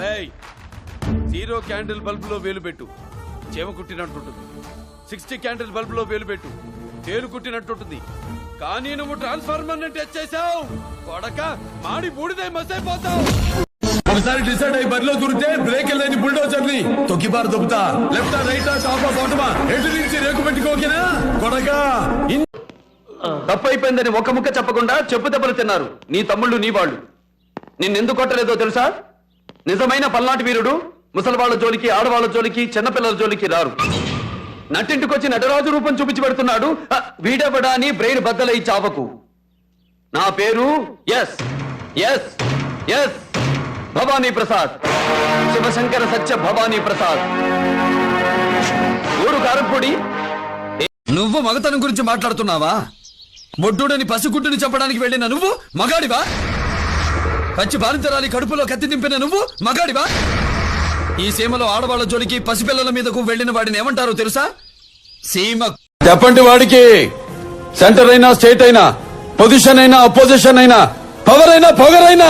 రేయ్ zero candle బల్బులో వేలు పెట్టు. చేమ కుట్టినట్టుంటుంది. సిక్స్టీ క్యాండిల్ బల్బులో వేలు పెట్టు. తేలు కుట్టినట్టుంటుంది. కానీ నువ్వు ట్రాన్స్ఫార్మర్ని టచ్ చేసావు కొడక మాడి బూడిదై మసైపోతావు. ఒకసారి డిసైడ్ అయ్యి బరిలో దూరితే బ్రేక్ లేని బుల్డోజర్ని తొక్కిబారు దొబ్బుతా. లెఫ్ట్ రైట్ టాప్ బాటమా? ఎటు నుంచి రేకు పెట్టుకోకేనా కొడగా తప్పైపోయిందని ఒక్క ముక్క చెప్పకుండా చెప్పు దెబ్బలు తిన్నారు. నీ తమ్ముళ్ళు నీ వాళ్ళు. నిన్నెందుకు కొట్టలేదో తెలుసా? నిజమైన పల్నాటి వీరుడు ముసలివాళ్ళ జోలికి ఆడవాళ్ళ జోలికి చిన్నపిల్లల జోలికి రారు. నటింటికొచ్చి నటరాజు రూపం చూపించి పెడుతున్నాడు. వీడెవడా అని బ్రెయిన్ బద్దలై చావకు. నా పేరు S S S Bhavani Prasad. Shivashankar Satya Bhavani Prasad. ఊరు కారంపొడి. నువ్వు మగతనం గురించి మాట్లాడుతున్నావా? మొడ్డుడని పసిగుడ్డుని చంపడానికి వెళ్ళిన నువ్వు మగాడివా? పచ్చి బాలింతరాలి కడుపులో కత్తి దింపిన నువ్వు? మగాడివా? ఈ సీమలో ఆడవాళ్ళ జోలికి పసిపిల్లల మీదకు వెళ్ళిన వాడిని ఏమంటారో తెలుసా? సీమ చెప్పండి వాడికి. సెంటర్ అయినా స్టేట్ అయినా పొజిషన్ అయినా అపోజిషన్ అయినా పవర్ అయినా పొగరైనా